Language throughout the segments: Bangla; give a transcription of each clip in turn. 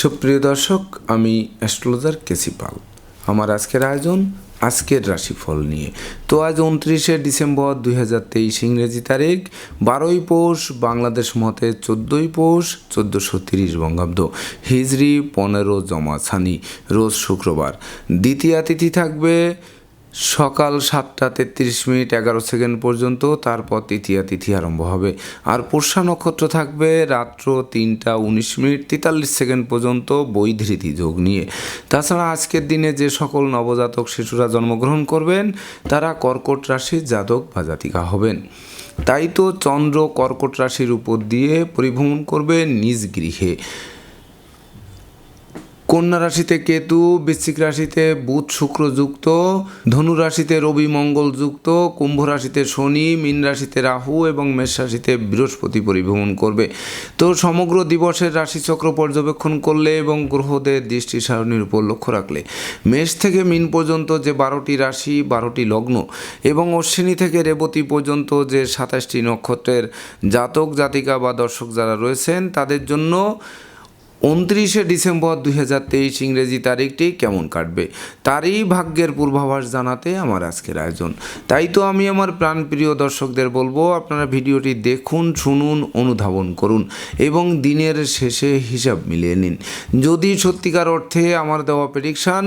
সুপ্রিয় দর্শক, আমি অ্যাস্ট্রোলজার কেসি পাল। আমার আজকের আয়োজন আজকের রাশিফল নিয়ে। তো আজ উনত্রিশে ডিসেম্বর দুই হাজার তেইশ ইংরেজি তারিখ, বারোই পৌষ বাংলাদেশ মতে চোদ্দোই পৌষ চোদ্দোশো তিরিশ বঙ্গাব্দ। হিজরি পনেরো জমা ছানি রোজ শুক্রবার। দ্বিতীয় তিথি থাকবে সকাল সাতটা তেত্রিশ মিনিট এগারো সেকেন্ড পর্যন্ত, তারপর তৃতীয়া তিথি আরম্ভ হবে। আর পুষ্যা নক্ষত্র থাকবে রাত্র তিনটা উনিশ মিনিট তেতাল্লিশ সেকেন্ড পর্যন্ত বৈধৃতি যোগ নিয়ে। তাছাড়া আজকের দিনে যে সকল নবজাতক শিশুরা জন্মগ্রহণ করবেন, তারা কর্কট রাশির জাতক বা জাতিকা হবেন। তাই তো চন্দ্র কর্কট রাশির উপর দিয়ে পরিভ্রমণ করবে নিজ গৃহে। কন্যা রাশিতে কেতু, বৃশ্চিক রাশিতে বুধ শুক্র যুক্ত, ধনু রাশিতে রবি মঙ্গল যুক্ত, কুম্ভ রাশিতে শনি, মীন রাশিতে রাহু এবং মেষ রাশিতে বৃহস্পতি পরিভ্রমণ করবে। তো সমগ্র দিবসের রাশিচক্র পর্যবেক্ষণ করলে এবং গ্রহদের দৃষ্টি সারণীর উপর লক্ষ্য রাখলে, মেষ থেকে মিন পর্যন্ত যে বারোটি রাশি, বারোটি লগ্ন এবং অশ্বিনী থেকে রেবতী পর্যন্ত যে সাতাশটি নক্ষত্রের জাতক, জাতিকা বা দর্শক যারা রয়েছেন, তাদের জন্য উনত্রিশে ডিসেম্বর দুই হাজার তেইশ ইংরেজি তারিখটি কেমন কাটবে? তারই ভাগ্যের পূর্বাভাস জানাতে আমার আজকের আয়োজন। তাই তো আমি আমার প্রাণপ্রিয় দর্শকদের বলব, আপনারা ভিডিওটি দেখুন, শুনুন, অনুধাবন করুন এবং দিনের শেষে হিসাব মিলিয়ে নিন। যদি সত্যিকার অর্থে আমার দেওয়া প্রেডিকশান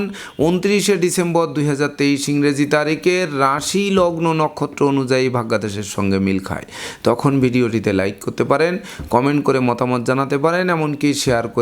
উনত্রিশে ডিসেম্বর দুই হাজার তেইশ ইংরেজি তারিখের রাশি লগ্ন নক্ষত্র অনুযায়ী ভাগ্যাদেশের সঙ্গে মিল খায়। তখন ভিডিওটিতে লাইক করতে পারেন কমেন্ট করে মতামত জানাতে পারেন, এমনকি শেয়ার করে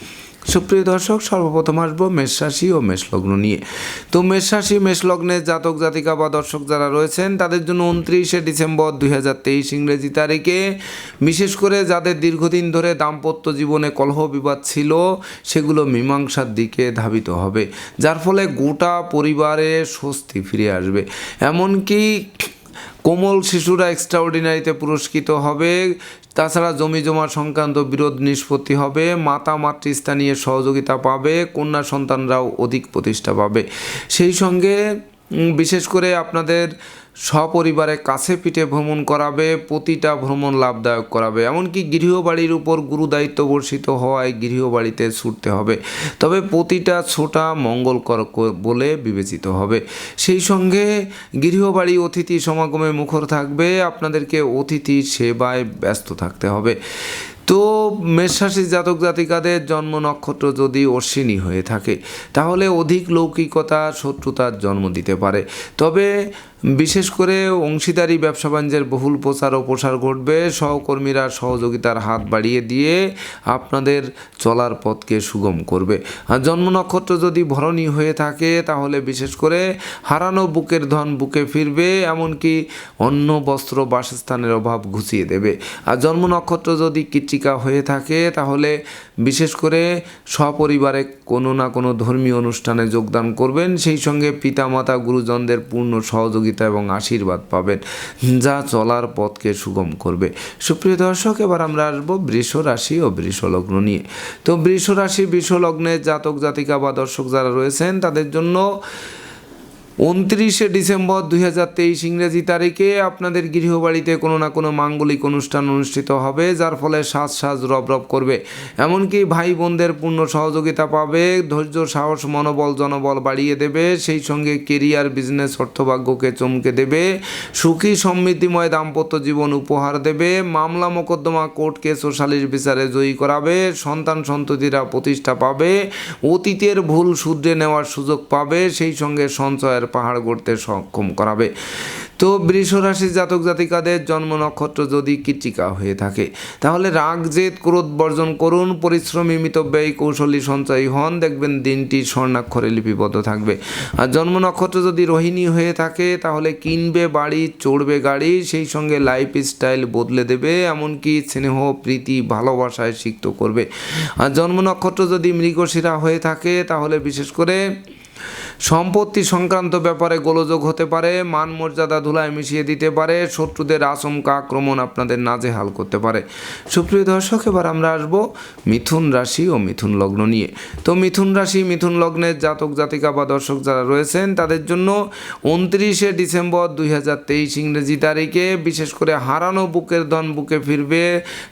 সুপ্রিয় দর্শক, সর্বপ্রথম আসব মেষ রাশি ও মেষ লগ্ন নিয়ে। তো মেষ রাশি, মেষ জাতক, জাতিকা বা দর্শক যারা রয়েছেন, তাদের জন্য উনত্রিশে ডিসেম্বর দুই হাজার তেইশ ইংরেজি তারিখে, বিশেষ করে যাদের দীর্ঘদিন ধরে দাম্পত্য জীবনে কলহ বিবাদ ছিল, সেগুলো মীমাংসার দিকে ধাবিত হবে, যার ফলে গোটা পরিবারে স্বস্তি ফিরে আসবে। এমনকি কোমল শিশুরা এক্সট্রাঅর্ডিনারিতে পুরস্কৃত হবে। তাছাড়া জমি জমা সংক্রান্ত বিরোধ নিষ্পত্তি হবে। মাতা, মাতৃস্থানীয় সহযোগিতা পাবে। কন্যা সন্তানরাও অধিক প্রতিষ্ঠা পাবে। সেই সঙ্গে বিশেষ করে আপনাদের সপরিবারে কাছে পিঠে ভ্রমণ করাবে, প্রতিটা ভ্রমণ লাভদায়ক করাবে। এমনকি গৃহবাড়ির উপর গুরুদায়িত্ব বর্ষিত হওয়ায় গৃহবাড়িতে ছুটতে হবে। তবে প্রতিটা ছোটা মঙ্গলকর বলে বিবেচিত হবে। সেই সঙ্গে গৃহবাড়ি অতিথি সমাগমে মুখর থাকবে, আপনাদেরকে অতিথি সেবায় ব্যস্ত থাকতে হবে। তো মেষরাশি জাতক জাতিকাদের জন্ম নক্ষত্র যদি অশ্বিনী হয়ে থাকে, তাহলে অধিক লৌকিকতা, শত্রুতার জন্ম দিতে পারে। তবে বিশেষ করে অংশীদারি ব্যবসা বাণিজ্যের বহুল প্রচার ও প্রসার ঘটবে। সহকর্মীরা সহযোগিতার হাত বাড়িয়ে দিয়ে আপনাদের চলার পথকে সুগম করবে। আর জন্ম নক্ষত্র যদি ভরণী হয়ে থাকে, তাহলে বিশেষ করে হারানো বুকের ধন বুকে ফিরবে, এমনকি অন্য বস্ত্র, বাসস্থানের অভাব ঘুচিয়ে দেবে। আর জন্ম নক্ষত্র যদি কৃত্রিকা হয়ে থাকে, তাহলে বিশেষ করে সপরিবারে কোনো না কোনো ধর্মীয় অনুষ্ঠানে যোগদান করবেন। সেই সঙ্গে পিতামাতা, গুরুজনদের পূর্ণ সহযোগিতা এবং আশীর্বাদ পাবেন, যা চলার পথকে সুগম করবে। সুপ্রিয় দর্শক, এবার আমরা আসব বৃষ রাশি ও বৃষলগ্ন নিয়ে। তো বৃষ রাশি, বৃষ লগ্নের জাতক জাতিকা বা দর্শক যারা রয়েছেন, তাদের জন্য উনত্রিশে ডিসেম্বর দুই হাজার তেইশ ইংরেজি তারিখে আপনাদের গৃহবাড়িতে কোনো না কোনো মাঙ্গলিক অনুষ্ঠান অনুষ্ঠিত হবে, যার ফলে সাজ সাজ রব রব করবে। এমনকি ভাই বোনদের পূর্ণ সহযোগিতা পাবে, ধৈর্য, সাহস, মনোবল, জনবল বাড়িয়ে দেবে, সেই সঙ্গে কেরিয়ার, বিজনেস, অর্থভাগ্যকে চমকে দেবে, সুখী, সমৃদ্ধিময়, দাম্পত্য জীবন উপহার দেবে, মামলা মোকদ্দমা, কোর্ট কেস ও সালিশ বিচারে জয়ী করাবে, সন্তান সন্ততিরা প্রতিষ্ঠা পাবে, অতীতের ভুল শুধরে নেওয়ার সুযোগ পাবে, সেই সঙ্গে সঞ্চয়ের পাহাড় গড়তে সক্ষম করাবে। তো বৃষ রাশি জাতক জাতিকাদের জন্ম নক্ষত্র যদি কৃতিকা হয়ে থাকে, তাহলে রাগ, জেদ, ক্রোধ বর্জন করুন, পরিশ্রমী মিতব্যয়ী কৌশলী সঞ্চয়ী হন। দেখবেন দিনটি স্বর্ণাক্ষরে লিপিবদ্ধ থাকবে। আর জন্ম নক্ষত্র যদি রোহিণী হয়ে থাকে, তাহলে কিনবে বাড়ি, চড়বে গাড়ি, সেই সঙ্গে লাইফ স্টাইল বদলে দেবে, এমনকি স্নেহ, প্রীতি, ভালোবাসায় সিক্ত করবে। আর জন্ম নক্ষত্র যদি মৃগশিরা হয়ে থাকে, তাহলে বিশেষ করে সম্পত্তি সংক্রান্ত ব্যাপারে গোলযোগ হতে পারে মান মর্যাদা ধুলায় মিশিয়ে দিতে পারে, শত্রুদের আচমকা আক্রমণ আপনাদের নাজেহাল করতে পারে। সুপ্রিয় দর্শক, এবার আমরা আসব মিথুন রাশি ও মিথুন লগ্ন নিয়ে। তো মিথুন রাশি, মিথুন লগ্নের জাতক, জাতিকা বা দর্শক যারা রয়েছেন, তাদের জন্য উনত্রিশে ডিসেম্বর দুই হাজার তেইশ ইংরেজি তারিখে বিশেষ করে হারানো বুকের ধন বুকে ফিরবে,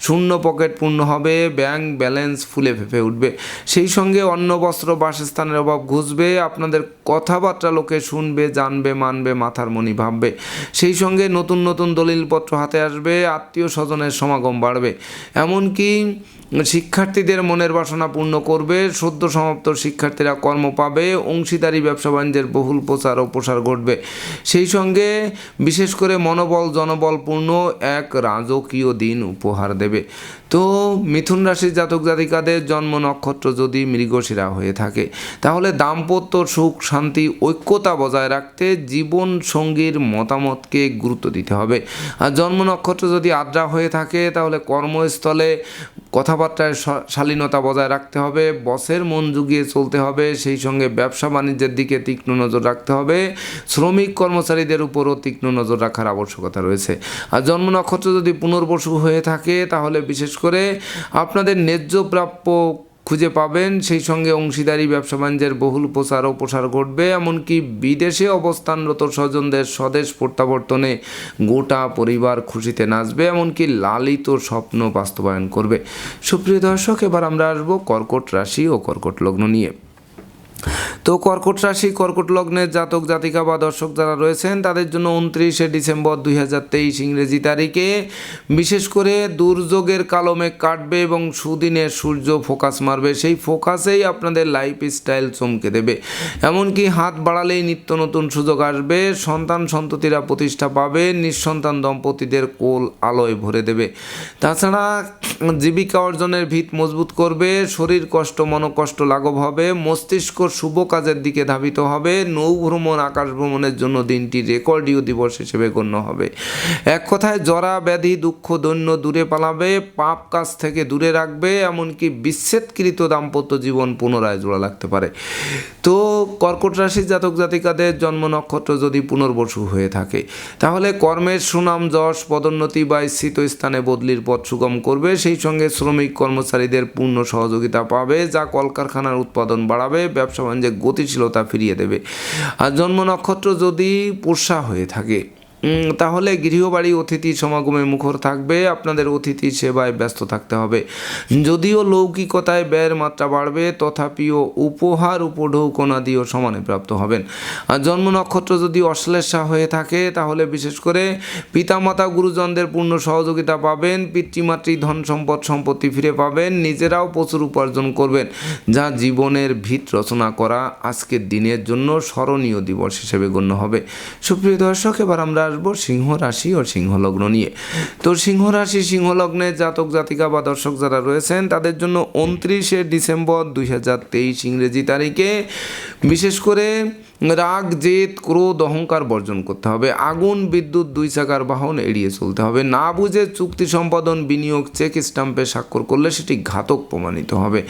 শূন্য পকেট পূর্ণ হবে, ব্যাংক ব্যালেন্স ফুলে ফেঁপে উঠবে। সেই সঙ্গে অন্ন, বস্ত্র, বাসস্থানের অভাব ঘুষবে, আপনাদের কথাবার্তা লোকে শুনবে, জানবে, মানবে, মাথার মনি ভাববে। সেই সঙ্গে নতুন নতুন দলিলপত্র হাতে আসবে, আত্মীয় স্বজনের সমাগম বাড়বে। এমনকি শিক্ষার্থীদের মনের বাসনা পূর্ণ করবে, সদ্য সমাপ্ত শিক্ষার্থীরা কর্ম পাবে, অংশীদারি, ব্যবসা বাণিজ্যের বহুল প্রচার ও প্রসার ঘটবে। সেই সঙ্গে বিশেষ করে মনোবল, জনবলপূর্ণ এক রাজকীয় দিন উপহার দেবে। তো মিথুন রাশির জাতক জাতিকাদের জন্ম নক্ষত্র যদি মৃগশিরা হয়ে থাকে, তাহলে দাম্পত্য সুখ, শান্তি, ঐক্যতা বজায় রাখতে জীবন সঙ্গীর মতামতকে গুরুত্ব দিতে হবে। আর জন্ম নক্ষত্র যদি আদ্রা হয়ে থাকে, তাহলে কর্মস্থলে কথাবার্তায় শালীনতা বজায় রাখতে হবে, বসের মন জুগিয়ে চলতে হবে, সেই সঙ্গে ব্যবসা বাণিজ্যের দিকে তীক্ষ্ণ নজর রাখতে হবে, শ্রমিক কর্মচারীদের উপরও তীক্ষ্ণ নজর রাখার আবশ্যকতা রয়েছে। আর জন্ম নক্ষত্র যদি পুনর্বসু হয়ে থাকে, তাহলে বিশেষ করে আপনাদের ন্যায্য প্রাপ্য খুঁজে পাবেন। সেই সঙ্গে অংশীদারি, ব্যবসা বাণিজ্যের বহুল প্রচার ও প্রসার ঘটবে। এমনকি বিদেশে অবস্থানরত স্বজনদের স্বদেশ প্রত্যাবর্তনে গোটা পরিবার খুশিতে নাচবে। এমনকি লালিত স্বপ্ন বাস্তবায়ন করবে। সুপ্রিয় দর্শক, এবার আমরা আসব কর্কট রাশি ও কর্কট লগ্ন নিয়ে। তো কর্কট রাশি, কর্কট লগ্নের জাতক, জাতিকা বা দর্শক যারা রয়েছেন, তাদের জন্য উনত্রিশে ডিসেম্বর দুই হাজার তেইশ ইংরেজি তারিখে বিশেষ করে দুর্যোগের কালো মেঘ কাটবে এবং সুদিনে সূর্য ফোকাস মারবে। সেই ফোকাসেই আপনাদের লাইফ স্টাইল চমকে দেবে। এমনকি হাত বাড়ালেই নিত্য নতুন সুযোগ আসবে। সন্তান সন্ততিরা প্রতিষ্ঠা পাবে। নিঃসন্তান দম্পতিদের কোল আলোয় ভরে দেবে। তাছাড়া জীবিকা অর্জনের ভিত মজবুত করবে। শরীর কষ্ট, মনকষ্ট লাঘব হবে। মস্তিষ্ক শুভ কাজের দিকে ধাবিত হবে। নৌ ভ্রমণ, আকাশ ভ্রমণের জন্য দিনটি রেকর্ডীয় দিবস হিসেবে গণ্য হবে। এক কথায় জরা, ব্যাধি, দুঃখ, দৈন্য দূরে পালাবে, পাপ কাজ থেকে দূরে রাখবে, এমনকি বিচ্ছেদকৃত দাম্পত্য জীবন পুনরায় জোড়া লাগতে পারে। তো কর্কট রাশির জাতক জাতিকাদের জন্ম নক্ষত্র যদি পুনর্বসু হয়ে থাকে, তাহলে কর্মের সুনাম, যশ, পদোন্নতি বা স্থিত স্থানে বদলির পথ সুগম করবে। সেই সঙ্গে শ্রমিক কর্মচারীদের পূর্ণ সহযোগিতা পাবে, যা কলকারখানার উৎপাদন বাড়াবে, ব্যবসা বাণিজ্যে গতিশীলতা ফিরিয়ে দেবে। আর জন্ম নক্ষত্র যদি পোষা হয়ে থাকে তাহলে গৃহবাড়ি, অতিথি সমাগমে মুখর থাকবে, আপনাদের অতিথি সেবায় ব্যস্ত থাকতে হবে। যদিও লৌকিকতায় ব্যয়ের মাত্রা বাড়বে, তথাপিও উপহার উপঢৌকনাদিও সমানে প্রাপ্ত হবেন। আর জন্ম নক্ষত্র যদি অশ্লেষা হয়ে থাকে, তাহলে বিশেষ করে পিতামাতা, গুরুজনদের পূর্ণ সহযোগিতা পাবেন, পিতৃমাতৃ ধন সম্পদ, সম্পত্তি ফিরে পাবেন, নিজেরাও প্রচুর উপার্জন করবেন, যা জীবনের ভিত রচনা করা আজকের দিনের জন্য স্মরণীয় দিবস হিসেবে গণ্য হবে। সুপ্রিয় দর্শক, এবার আমরা আসব সিংহ রাশি ও সিংহ লগ্ন নিয়ে। তো সিংহ রাশি, সিংহ লগ্নে জাতক, জাতিকা বা দর্শক যারা রয়েছেন, তাদের জন্য উনত্রিশে ডিসেম্বর দুই হাজার তেইশ ইংরেজি তারিখে বিশেষ করে রাগ জেদ ক্রোধ, অহংকার বর্জন করতে হবে। আগুন, বিদ্যুৎ, দুই চাকার বাহন এড়িয়ে চলতে হবে। না বুঝে চুক্তি সম্পাদন, বিনিয়োগ, চেক স্টাম্পে স্বাক্ষর করলে সেটি ঘাতক প্রমাণিত হবে।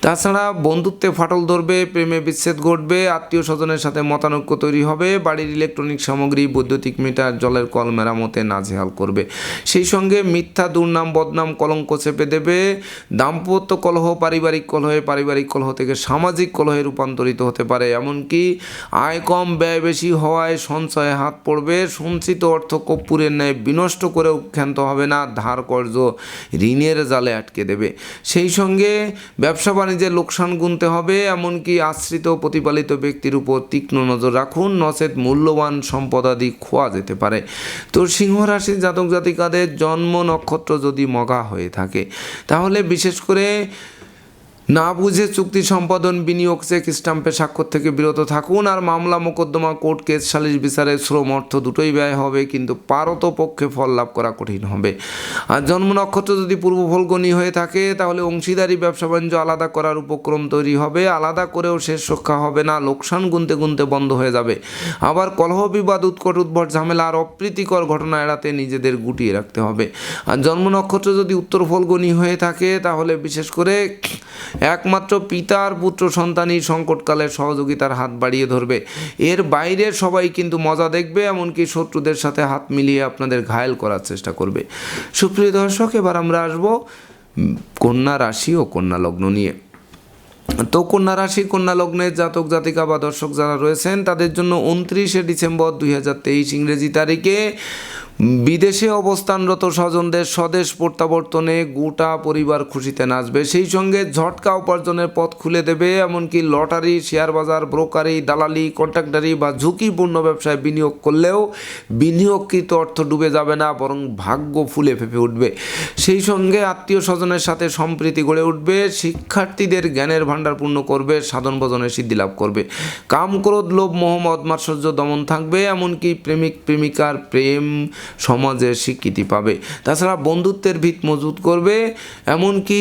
তাছাড়া বন্ধুত্বে ফাটল ধরবে, প্রেমে বিচ্ছেদ ঘটবে আত্মীয় স্বজনের সাথে মতানৈক্য তৈরি হবে, বাড়ির ইলেকট্রনিক সামগ্রী, বৈদ্যুতিক মিটার, জলের কল মেরামতে নাজেহাল করবে। সেই সঙ্গে মিথ্যা, দুর্নাম, বদনাম, কলঙ্ক চেপে দেবে। দাম্পত্য কলহ পারিবারিক কলহে পারিবারিক কলহ থেকে সামাজিক কলহে রূপান্তরিত হতে পারে। এমনকি আয় কম, ব্যয় বেশি হওয়ায় সঞ্চয়ে হাত পড়বে। সঞ্চিত অর্থ কর্পূরের ন্যায় বিনষ্ট করেও ক্ষান্ত হবে না ধার কর্য ঋণের জালে আটকে দেবে। সেই সঙ্গে ব্যবসা বাণিজ্যে লোকসান গুনতে হবে, এমনকি আশ্রিত প্রতিপালিত ব্যক্তির উপর তীক্ষ্ণ নজর রাখুন, নচেত মূল্যবান সম্পদাদি খোয়া যেতে পারে। তো সিংহ রাশির জাতক জাতিকাদের জন্ম নক্ষত্র যদি মগা হয়ে থাকে, তাহলে বিশেষ করে না বুঝে চুক্তি সম্পাদন, বিনিয়োগ চেক স্টাম্পে স্বাক্ষর থেকে বিরত থাকুন আর মামলা, মোকদ্দমা, কোর্ট কেস, সালিশ বিচারে শ্রম অর্থ দুটোই ব্যয় হবে, কিন্তু পারত পক্ষে ফল লাভ করা কঠিন হবে। আর জন্ম নক্ষত্র যদি পূর্ব ফলগণী হয়ে থাকে, তাহলে অংশীদারি, ব্যবসা বাণিজ্য আলাদা করার উপক্রম তৈরি হবে, আলাদা করেও শেষ রক্ষা হবে না, লোকসান গুনতে গুনতে বন্ধ হয়ে যাবে। আবার কলহ, বিবাদ, উৎকট, উদ্ভট, ঝামেলা আর অপ্রীতিকর ঘটনা এড়াতে নিজেদের গুটিয়ে রাখতে হবে। আর জন্ম নক্ষত্র যদি উত্তর ফলগণী হয়ে থাকে, তাহলে বিশেষ করে একমাত্র পিতার পুত্র সন্তানই সংকটকালে সহযোগিতার হাত বাড়িয়ে ধরবে। এর বাইরে সবাই কিন্তু মজা দেখবে, এমনকি শত্রুদের সাথে হাত মিলিয়ে আপনাদের ঘায়েল করার চেষ্টা করবে। সুপ্রিয় দর্শক, এবার আমরা আসব কন্যা রাশি ও কন্যা লগ্ন নিয়ে। তো কন্যা রাশি, কন্যা লগ্নের জাতক জাতিকা বা দর্শক যারা রয়েছেন, তাদের জন্য উনত্রিশে ডিসেম্বর দুই হাজার তেইশ ইংরেজি তারিখে বিদেশে অবস্থানরত স্বজনদের স্বদেশ প্রত্যাবর্তনে গোটা পরিবার খুশিতে নাচবে। সেই সঙ্গে ঝটকা উপার্জনের পথ খুলে দেবে, এমনকি লটারি, শেয়ার বাজার, ব্রোকারি, দালালি কন্ট্রাক্টারি বা ঝুঁকিপূর্ণ ব্যবসায় বিনিয়োগ করলেও বিনিয়োগকৃত অর্থ ডুবে যাবে না, বরং ভাগ্য ফুলে ফেপে উঠবে। সেই সঙ্গে আত্মীয় স্বজনের সাথে সম্প্রীতি গড়ে উঠবে, শিক্ষার্থীদের জ্ঞানের ভাণ্ডার পূর্ণ করবে, সাধন ভজনের সিদ্ধি লাভ করবে। কাম, ক্রোধ, লোভ মোহাম্মদ মদ, মাৎসর্য দমন থাকবে, এমনকি প্রেমিক, প্রেমিকার প্রেম সমাজে স্বীকৃতি পাবে। তাছাড়া বন্ধুত্বের ভিত মজবুত করবে, এমনকি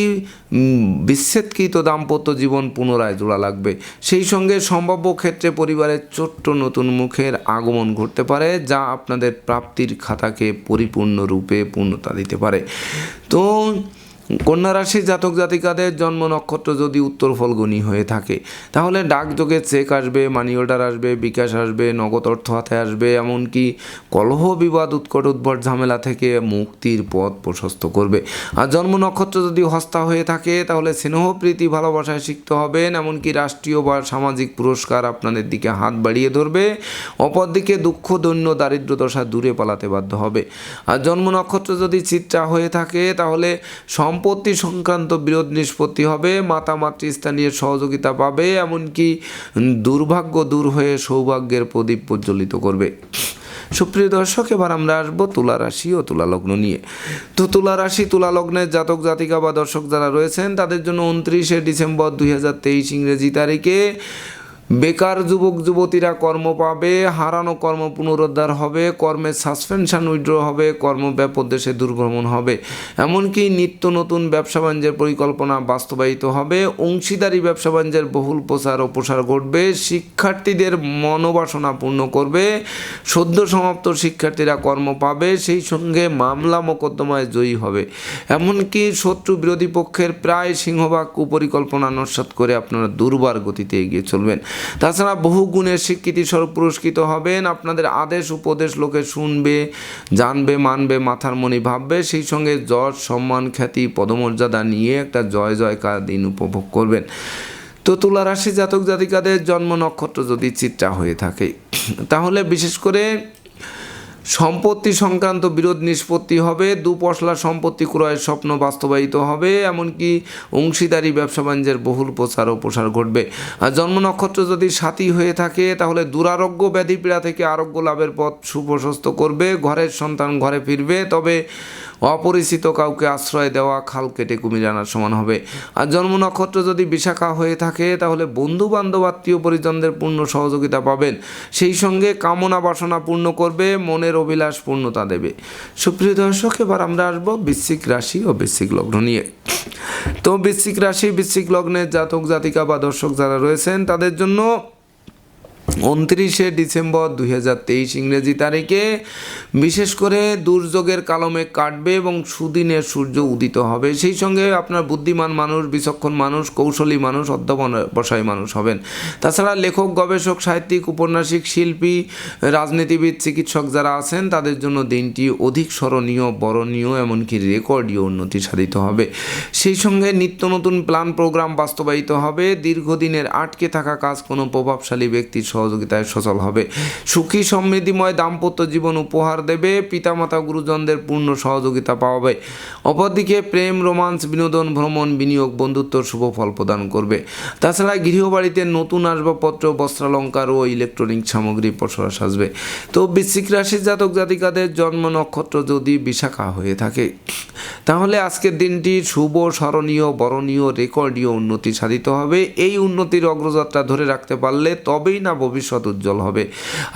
বিচ্ছেদকৃত দাম্পত্য জীবন পুনরায় জোড়া লাগবে। সেই সঙ্গে সম্ভাব্য ক্ষেত্রে পরিবারের ছোট্ট নতুন মুখের আগমন ঘটতে পারে, যা আপনাদের প্রাপ্তির খাতাকে পরিপূর্ণরূপে পূর্ণতা দিতে পারে। তো কন্যা রাশির জাতক জাতিকাদের জন্ম নক্ষত্র যদি উত্তর ফলগুনি হয়ে থাকে, তাহলে ডাকযোগে চেক আসবে মানি অর্ডার আসবে, বিকাশ আসবে, নগদ অর্থ হাতে আসবে, এমনকি কলহ বিবাদ, উৎকট উদ্ভট ঝামেলা থেকে মুক্তির পথ প্রশস্ত করবে। আর জন্ম নক্ষত্র যদি হস্তা হয়ে থাকে, তাহলে স্নেহ, প্রীতি, ভালোবাসায় শিখতে হবেন, এমনকি রাষ্ট্রীয় বা সামাজিক পুরস্কার আপনাদের দিকে হাত বাড়িয়ে ধরবে, অপরদিকে দুঃখ, দৈন্য, দারিদ্র দশা দূরে পালাতে বাধ্য হবে। আর জন্ম নক্ষত্র যদি চিত্রা হয়ে থাকে, তাহলে সম্পত্তি সংক্রান্ত বিরোধ নিষ্পত্তি হবে মাতা মাতৃস্থানীয় সহযোগিতা পাবে, এমনকি দুর্ভাগ্য দূর হয়ে সৌভাগ্যের প্রদীপ প্রজ্বলিত করবে। সুপ্রিয় দর্শক, এবার আমরা আসব তুলা রাশি ও তুলা লগ্ন নিয়ে। তো তুলা রাশি, তুলা লগ্নের জাতক, জাতিকা বা দর্শক যারা রয়েছেন, তাদের জন্য উনত্রিশে ডিসেম্বর দুই হাজার তেইশ ইংরেজি তারিখে বেকার যুবক, যুবতীরা কর্ম পাবে, হারানো কর্ম পুনরুদ্ধার হবে কর্মের সাসপেনশন উইড্র হবে, কর্ম ব্যাপক দেশে দুর্ভ্রমণ হবে। এমনকি নিত্য নতুন ব্যবসা বাণিজ্যের পরিকল্পনা বাস্তবায়িত হবে। অংশীদারি ব্যবসা বাণিজ্যের বহুল প্রচার ও প্রসার ঘটবে। শিক্ষার্থীদের মনোবাসনা পূর্ণ করবে। সদ্য সমাপ্ত শিক্ষার্থীরা কর্ম পাবে, সেই সঙ্গে মামলা মোকদ্দমায় জয়ী হবে। এমনকি শত্রু বিরোধী পক্ষের প্রায় সিংহভাগ কুপরিকল্পনা নস্বাত করে আপনারা দুর্বার গতিতে এগিয়ে চলবেন। তাছাড়া বহু গুণের স্বীকৃতি স্বরূপ পুরস্কৃত হবেন। আপনাদের আদেশ, উপদেশ লোকে শুনবে, জানবে, মানবে, মাথার মনি ভাববে। সেই সঙ্গে যশ, সম্মান, খ্যাতি, পদমর্যাদা নিয়ে একটা জয়, জয়কার দিন উপভোগ করবেন। তো তুলা রাশি জাতক জাতিকাদের জন্ম নক্ষত্র যদি চিত্রা হয়ে থাকে, তাহলে বিশেষ করে সম্পত্তি সংক্রান্ত বিরোধ নিষ্পত্তি হবে, দুপশলা সম্পত্তি ক্রয়ের স্বপ্ন বাস্তবায়িত হবে, এমনকি অংশীদারি, ব্যবসা বাণিজ্যের বহুল প্রচার ও প্রসার ঘটবে। জন্ম নক্ষত্র যদি সাথী হয়ে থাকে, তাহলে দুরারোগ্য ব্যাধি পীড়া থেকে আরোগ্য লাভের পথ সুপ্রশস্ত করবে, ঘরের সন্তান ঘরে ফিরবে, তবে অপরিচিত কাউকে আশ্রয় দেওয়া, খাল কেটে কুমির আনার সমান হবে। আর জন্ম নক্ষত্র যদি বিশাখা হয়ে থাকে, তাহলে বন্ধু বান্ধব আত্মীয় পরিজনদের পূর্ণ সহযোগিতা পাবেন। সেই সঙ্গে কামনা বাসনা পূর্ণ করবে, মনের অভিলাষ পূর্ণতা দেবে। সুপ্রিয় দর্শক, এবার আমরা আসব বৃশ্চিক রাশি ও বৃশ্চিক লগ্ন নিয়ে। তো বৃশ্চিক রাশি, বৃশ্চিক লগ্নের জাতক জাতিকা বা দর্শক যারা রয়েছেন, তাদের জন্য উনত্রিশে ডিসেম্বর দুই হাজার তেইশ ইংরেজি তারিখে বিশেষ করে দুর্যোগের কালমে কাটবে এবং সুদিনের সূর্য উদিত হবে। সেই সঙ্গে আপনার বুদ্ধিমান মানুষ, বিচক্ষণ মানুষ, কৌশলী মানুষ অধ্যবসায়ী মানুষ হবেন। তাছাড়া লেখক, গবেষক, সাহিত্যিক, উপন্যাসিক, শিল্পী, রাজনীতিবিদ, চিকিৎসক যারা আছেন, তাদের জন্য দিনটি অধিক স্মরণীয়, বরণীয়, এমনকি রেকর্ডীয় উন্নতি সাধিত হবে। সেই সঙ্গে নিত্য নতুন প্ল্যান, প্রোগ্রাম বাস্তবায়িত হবে। দীর্ঘদিনের আটকে থাকা কাজ কোনো প্রভাবশালী ব্যক্তির সহযোগিতায় সচল হবে। সুখী সমৃদ্ধিময় দাম্পত্য জীবন উপহার দেবে, পিতামাতা, গুরুজনদের পূর্ণ সহযোগিতা পাওয়াবে। অপরদিকে প্রেম, রোমান্স, বিনোদন, ভ্রমণ, বিনিয়োগ, বন্ধুত্বর শুভ ফল প্রদান করবে। তাছাড়া গৃহবাড়িতে নতুন আসবাবপত্র, বস্ত্রালঙ্কার ও ইলেকট্রনিক সামগ্রী পসরা সাজবে। তো বৃশ্চিক রাশির জাতক জাতিকাদের জন্ম নক্ষত্র যদি বিশাখা হয়ে থাকে, তাহলে আজকের দিনটি শুভ, স্মরণীয়, বরণীয়, রেকর্ডীয় উন্নতি সাধিত হবে। এই উন্নতির অগ্রযাত্রা ধরে রাখতে পারলে তবেই না ভবিষ্যৎ উজ্জ্বল হবে।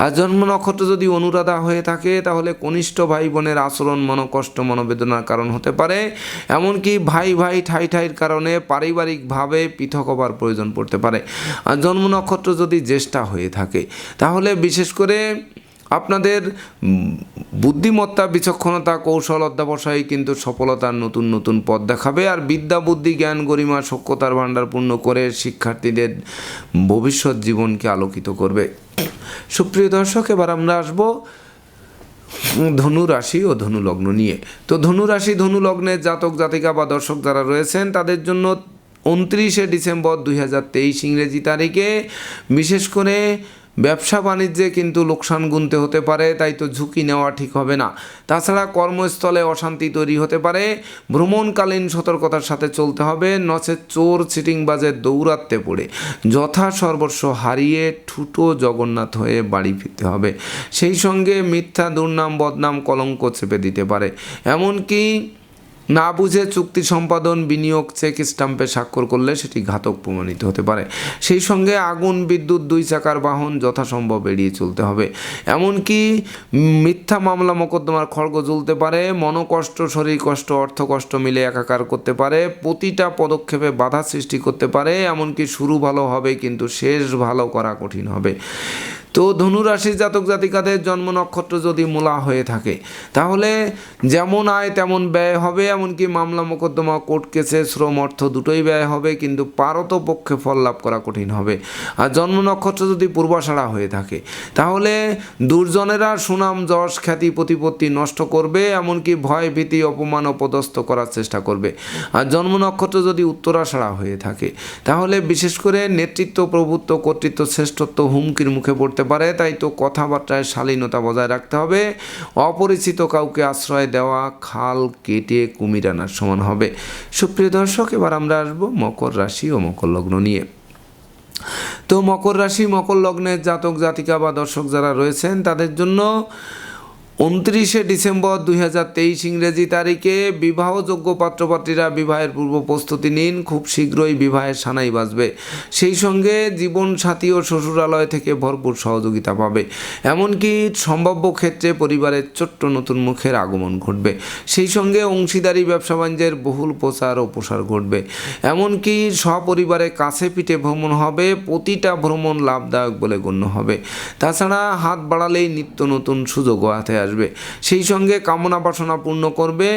আর জন্ম নক্ষত্র যদি অনুরাধা হয়ে থাকে, তাহলে কনিষ্ঠ ভাই বোনের আচরণ মনোকষ্ট, মনোবেদনার কারণ হতে পারে। এমনকি ভাই ভাই ঠাই ঠাইয়ের কারণে পারিবারিকভাবে পৃথক হবার প্রয়োজন পড়তে পারে। আর জন্ম নক্ষত্র যদি জ্যেষ্ঠা হয়ে থাকে, তাহলে বিশেষ করে আপনাদের বুদ্ধিমত্তা, বিচক্ষণতা, কৌশল অধ্যাবসায় কিন্তু সফলতার নতুন নতুন পথ দেখাবে। আর বিদ্যা, বুদ্ধি, জ্ঞান, গরিমা সক্ষতার ভাণ্ডার পূর্ণ করে শিক্ষার্থীদের ভবিষ্যৎ জীবনকে আলোকিত করবে। সুপ্রিয় দর্শক, এবার আমরা আসব ধনু রাশি ও ধনু লগ্ন নিয়ে। তো ধনু রাশি ধনু লগ্নের জাতক, জাতিকা বা দর্শক যারা রয়েছেন, তাদের জন্য উনত্রিশে ডিসেম্বর দুই হাজার তেইশ ইংরেজি তারিখে বিশেষ করে ব্যবসা বাণিজ্যে কিন্তু লোকসান গুনতে হতে পারে, তাই তো ঝুঁকি নেওয়া ঠিক হবে না। তাছাড়া কর্মস্থলে অশান্তি তৈরি হতে পারে, ভ্রমণকালীন সতর্কতার সাথে চলতে হবে নচে চোর চিটিংবাজের দৌরাত্মে পড়ে। যথা সর্বস্ব হারিয়ে ঠুটো জগন্নাথ হয়ে বাড়ি ফিরতে হবে। সেই সঙ্গে মিথ্যা দুর্নাম বদনাম কলঙ্ক চেপে দিতে পারে। এমনকি না বুঝে চুক্তি সম্পাদন, বিনিয়োগ, চেক স্টাম্পে স্বাক্ষর করলে সেটি ঘাতক প্রমাণিত হতে পারে। সেই সঙ্গে আগুন, বিদ্যুৎ, দুই চাকার বাহন যথাসম্ভব এড়িয়ে চলতে হবে। এমনকি মিথ্যা মামলা মোকদ্দমার খড়গ জ্বলতে পারে, মনোকষ্ট শরীর কষ্ট অর্থ কষ্ট মিলে একাকার করতে পারে, প্রতিটা পদক্ষেপে বাধা সৃষ্টি করতে পারে, এমনকি শুরু ভালো হবে কিন্তু শেষ ভালো করা কঠিন হবে। তো ধনুরাশির জাতক জাতিকাদের জন্ম নক্ষত্র যদি মূলা হয়ে থাকে, তাহলে যেমন আয় তেমন ব্যয় হবে, এমনকি মামলা মোকদ্দমা, কোর্ট কেসে শ্রম অর্থ দুটোই ব্যয় হবে, কিন্তু পারত পক্ষে ফল লাভ করা কঠিন হবে। আর জন্ম নক্ষত্র যদি পূর্বাষাড়া হয়ে থাকে, তাহলে দুর্জনেরা সুনাম, যশ, খ্যাতি, প্রতিপত্তি নষ্ট করবে, এমনকি ভয়, ভীতি, অপমান, অপদস্থ করার চেষ্টা করবে। আর জন্ম নক্ষত্র যদি উত্তরাষাড়া হয়ে থাকে, তাহলে বিশেষ করে নেতৃত্ব, প্রভুত্ব, কর্তৃত্ব, শ্রেষ্ঠত্ব হুমকির মুখে পড়তে পারে, তাই তো কথাবার্তায় শালীনতা বজায় রাখতে হবে। অপরিচিত কাউকে আশ্রয় দেওয়া, খাল কেটে কুমির আনার সমান হবে। সুপ্রিয় দর্শক, এবার আমরা আসব মকর রাশি ও মকর লগ্ন নিয়ে। তো মকর রাশি, মকর লগ্নের জাতক জাতিকা বা দর্শক যারা রয়েছেন, তাদের জন্য উনত্রিশে ডিসেম্বর দুই হাজার তেইশ ইংরেজি তারিখে বিবাহযোগ্য পাত্রপাত্রীরা বিবাহের পূর্ব প্রস্তুতি নিন, খুব শীঘ্রই বিবাহের সানাই বাজবে। সেই সঙ্গে জীবন সাথী ও শ্বশুরালয় থেকে ভরপুর সহযোগিতা পাবে। এমনকি সম্ভাব্য ক্ষেত্রে পরিবারের ছোট্ট নতুন মুখের আগমন ঘটবে। সেই সঙ্গে অংশীদারি, ব্যবসা বাণিজ্যের বহুল প্রচার ও প্রসার ঘটবে। এমনকি সপরিবারে কাছে পিঠে ভ্রমণ হবে, প্রতিটা ভ্রমণ লাভদায়ক বলে গণ্য হবে। তাছাড়া হাত বাড়ালেই নিত্য নতুন সুযোগও হাতে আসবে। সেই সঙ্গে কামনা বাসনা পূর্ণ করবে।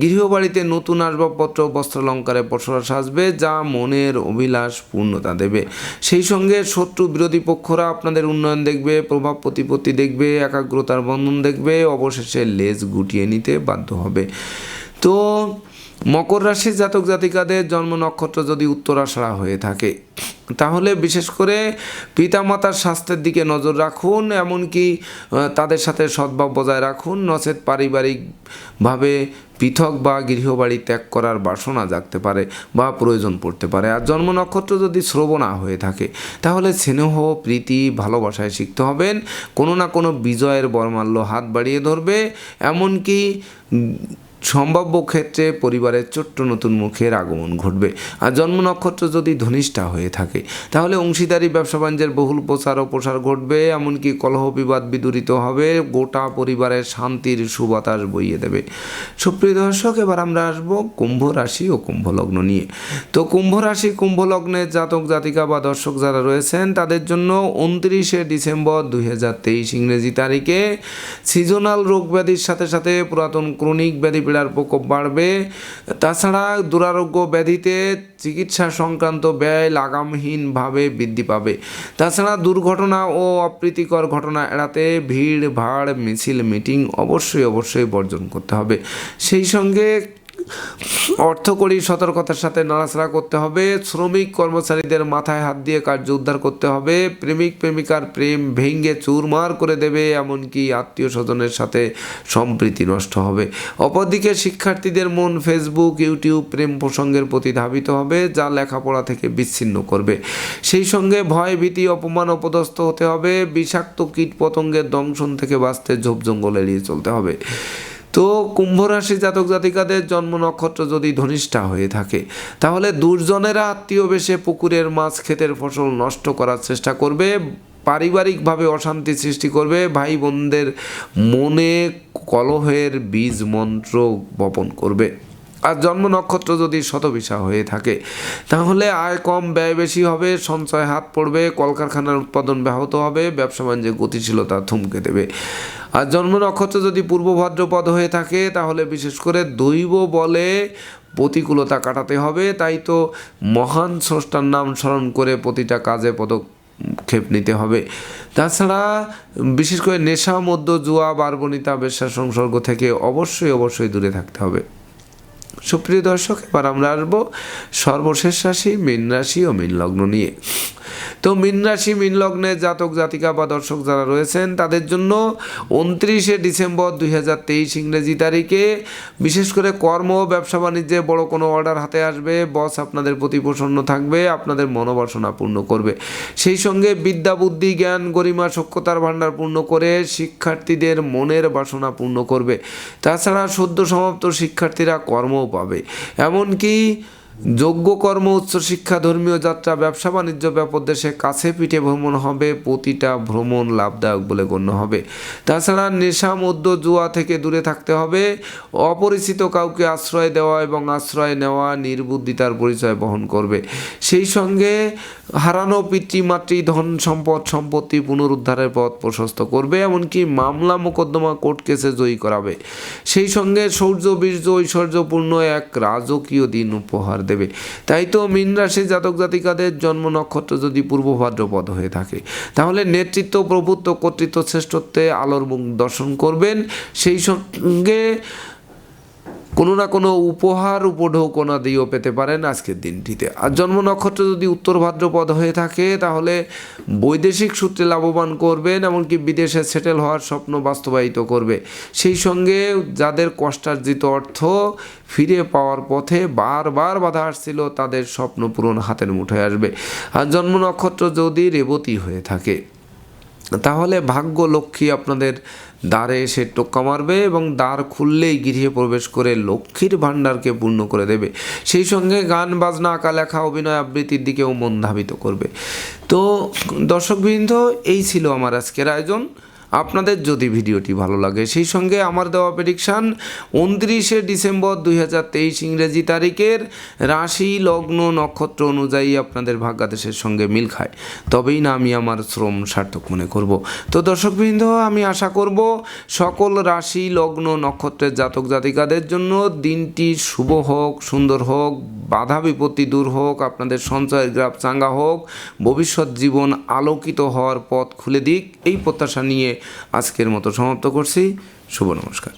গৃহবাড়িতে নতুন আসবাবপত্র, বস্ত্রালঙ্কারে পসরা সাজবে, যা মনের অভিলাষ পূর্ণতা দেবে। সেই সঙ্গে শত্রু বিরোধী পক্ষরা আপনাদের উন্নয়ন দেখবে, প্রভাব প্রতিপত্তি দেখবে, একাগ্রতার বন্ধন দেখবে, অবশেষে লেজ গুটিয়ে নিতে বাধ্য হবে। তো মকর রাশির জাতক জাতিকাদের জন্ম নক্ষত্র যদি উত্তরাষাড়া হয়ে থাকে, তাহলে বিশেষ করে পিতামাতার স্বাস্থ্যের দিকে নজর রাখুন, এমনকি তাদের সাথে সদ্ভাব বজায় রাখুন। নচেত পারিবারিকভাবে পৃথক বা গৃহবাড়ি ত্যাগ করার বাসনা জাগতে পারে বা প্রয়োজন পড়তে পারে। আর জন্ম নক্ষত্র যদি শ্রবণা হয়ে থাকে, তাহলে স্নেহ, প্রীতি, ভালোবাসায় শিখতে হবেন। কোনো না কোনো বিজয়ের বরমাল্য হাত বাড়িয়ে ধরবে। এমনকি সম্ভাব্য ক্ষেত্রে পরিবারের ছোট্ট নতুন মুখের আগমন ঘটবে। আর জন্ম নক্ষত্র যদি ধনিষ্ঠা হয়ে থাকে, তাহলে অংশীদারি, ব্যবসা বাণিজ্যের বহুল প্রচার ও প্রসার ঘটবে, এমনকি কলহ বিবাদ বিদূরিত হবে, গোটা পরিবারের শান্তির সুবাতাস বইয়ে দেবে। সুপ্রিয় দর্শক, এবার আমরা আসব কুম্ভ রাশি ও কুম্ভ লগ্ন নিয়ে। তো কুম্ভ রাশি, কুম্ভ লগ্নের জাতক, জাতিকা বা দর্শক যারা রয়েছেন, তাদের জন্য উনত্রিশে ডিসেম্বর দুই হাজার তেইশ ইংরেজি তারিখে সিজনাল রোগ ব্যাধির সাথে সাথে পুরাতন ক্রনিক ব্যাধি পীড়ার প্রকোপ বাড়বে। তাছাড়া দুরারোগ্য ব্যাধিতে চিকিৎসা সংক্রান্ত ব্যয় লাগামহীনভাবে বৃদ্ধি পাবে। তাছাড়া দুর্ঘটনা ও অপ্রীতিকর ঘটনা এড়াতে ভিড়, ভাড়, মিছিল, মিটিং অবশ্যই অবশ্যই বর্জন করতে হবে। সেই সঙ্গে অর্থকরী সতর্কতার সাথে নাড়াচাড়া করতে হবে, শ্রমিক কর্মচারীদের মাথায় হাত দিয়ে কার্য উদ্ধার করতে হবে, প্রেমিক, প্রেমিকার প্রেম ভেঙ্গে চুরমার করে দেবে, এমনকি আত্মীয় স্বজনের সাথে সম্প্রীতি নষ্ট হবে। অপরদিকে শিক্ষার্থীদের মন ফেসবুক ইউটিউব প্রেম প্রসঙ্গের প্রতি ধাবিত হবে, যা লেখাপড়া থেকে বিচ্ছিন্ন করবে। সেই সঙ্গে ভয়, ভীতি, অপমান, অপদস্থ হতে হবে, বিষাক্ত কীট পতঙ্গের দংশন থেকে বাঁচতে ঝোপ জঙ্গল এড়িয়ে চলতে হবে। তো কুম্ভ রাশি জাতক জাতিকাদের জন্ম নক্ষত্র যদি ধনিষ্ঠা হয়ে থাকে, তাহলে দুর্জনেরা আত্মীয় বেশে পুকুরের মাছ ক্ষেতের ফসল নষ্ট করার চেষ্টা করবে, পারিবারিকভাবে অশান্তি সৃষ্টি করবে ভাই বোনদের মনে কলহের বীজ মন্ত্র বপন করবে। আর জন্ম নক্ষত্র যদি শতবিশা হয়ে থাকে, তাহলে আয় কম, ব্যয় বেশি হবে, সঞ্চয় হাত পড়বে, কলকারখানার উৎপাদন ব্যাহত হবে, ব্যবসা বাণিজ্যে গতিশীলতা থমকে দেবে। আর জন্ম নক্ষত্র যদি পূর্ব ভাদ্রপদ হয়ে থাকে, তাহলে বিশেষ করে দৈব বলে প্রতিকূলতা কাটাতে হবে। তাই তো মহান স্রষ্টার নাম স্মরণ করে প্রতিটা কাজে পদক্ষেপ নিতে হবে। তাছাড়া বিশেষ করে নেশা মধ্য জুয়া, বারবনিতা বেশ্যা সংসর্গ থেকে অবশ্যই অবশ্যই দূরে থাকতে হবে। সুপ্রিয় দর্শক, এবার আমরা আসব সর্বশেষ রাশি, মীন রাশি ও মীন লগ্ন নিয়ে। তো মীন রাশি, মীন লগ্নে জাতক, জাতিকা বা দর্শক যারা রয়েছেন, তাদের জন্য উনত্রিশে ডিসেম্বর দুই হাজার তেইশ ইংরেজি তারিখে বিশেষ করে কর্ম, ব্যবসা বাণিজ্যে বড় কোনো অর্ডার হাতে আসবে, বস আপনাদের প্রতি প্রসন্ন থাকবে, আপনাদের মনোবাসনা পূর্ণ করবে। সেই সঙ্গে বিদ্যা, বুদ্ধি, জ্ঞান, গরিমা সক্ষতার ভাণ্ডার পূর্ণ করে শিক্ষার্থীদের মনের বাসনা পূর্ণ করবে। তাছাড়া সদ্য সমাপ্ত শিক্ষার্থীরা কর্মও পাবে। এমনকি যোগ্য কর্ম উচ্চশিক্ষা ধর্মীয় যাত্রা, ব্যবসা, বাণিজ্য ব্যাপক দেশে কাছে পিঠে ভ্রমণ হবে, প্রতিটা ভ্রমণ লাভদায়ক বলে গণ্য হবে। তাছাড়া নেশা মধ্য জুয়া থেকে দূরে থাকতে হবে, অপরিচিত কাউকে আশ্রয় দেওয়া এবং আশ্রয় নেওয়া নির্বুদ্ধিতার পরিচয় বহন করবে। সেই সঙ্গে হারানো পিতৃমাতৃ ধন সম্পদ, সম্পত্তি পুনরুদ্ধারের পথ প্রশস্ত করবে, এমনকি মামলা মোকদ্দমা কোর্ট কেসে জয়ী করাবে। সেই সঙ্গে শৌর্য বীর্য, ঐশ্বর্যপূর্ণ এক রাজকীয় দিন উপহার দেবে। তাই তো মীন রাশি জাতক জাতিকাদের জন্ম নক্ষত্র যদি পূর্ব ভাদ্রপদ হয়ে থাকে, তাহলে নেতৃত্ব, প্রভুত্ব, কর্তৃত্ব, শ্রেষ্ঠত্বে আলোর মুখ দর্শন করবেন। সেই সঙ্গে কোনো না কোনো উপহার উপঢৌকনা দিয়েও পেতে পারেন আজকের দিনটিতে। আর জন্ম নক্ষত্র যদি উত্তর ভাদ্রপদ হয়ে থাকে, তাহলে বৈদেশিক সূত্রে লাভবান করবেন, এমনকি বিদেশে সেটেল হওয়ার স্বপ্ন বাস্তবায়িত করবে। সেই সঙ্গে যাদের কষ্টার্জিত অর্থ ফিরে পাওয়ার পথে বারবার বাধা আসছিল, তাদের স্বপ্ন পূরণ হাতের মুঠোয় আসবে। আর জন্ম নক্ষত্র যদি রেবতী হয়ে থাকে, তাহলে ভাগ্য লক্ষ্মী আপনাদের দ্বারে এসে টোক্কা মারবে এবং দ্বার খুললেই গৃহে প্রবেশ করে লক্ষ্মীর ভাণ্ডারকে পূর্ণ করে দেবে। সেই সঙ্গে গান, বাজনা আঁকা লেখা অভিনয় আবৃত্তির দিকেও মন ধাবিত করবে। তো দর্শকবৃন্দ, এই ছিল আমার আজকের আয়োজন। আপনাদের যদি ভিডিওটি ভালো লাগে, সেই সঙ্গে আমার দেওয়া প্রেডিকশান উনত্রিশে ডিসেম্বর দুই হাজার তেইশ ইংরেজি তারিখের রাশি লগ্ন নক্ষত্র অনুযায়ী আপনাদের ভাগ্যাদেশের সঙ্গে মিল খায়। তবেই না আমি আমার শ্রম সার্থক মনে করব। তো দর্শকবৃন্দ, আমি আশা করব সকল রাশি লগ্ন নক্ষত্রের জাতক জাতিকাদের জন্য দিনটি শুভ হোক, সুন্দর হোক, বাধা বিপত্তি দূর হোক, আপনাদের সঞ্চয়ের গ্রাফ চাঙ্গা হোক, ভবিষ্যৎ জীবন আলোকিত হওয়ার পথ খুলে দিক, এই প্রত্যাশা নিয়ে আজকের মতো সমাপ্ত করছি। শুভ নমস্কার।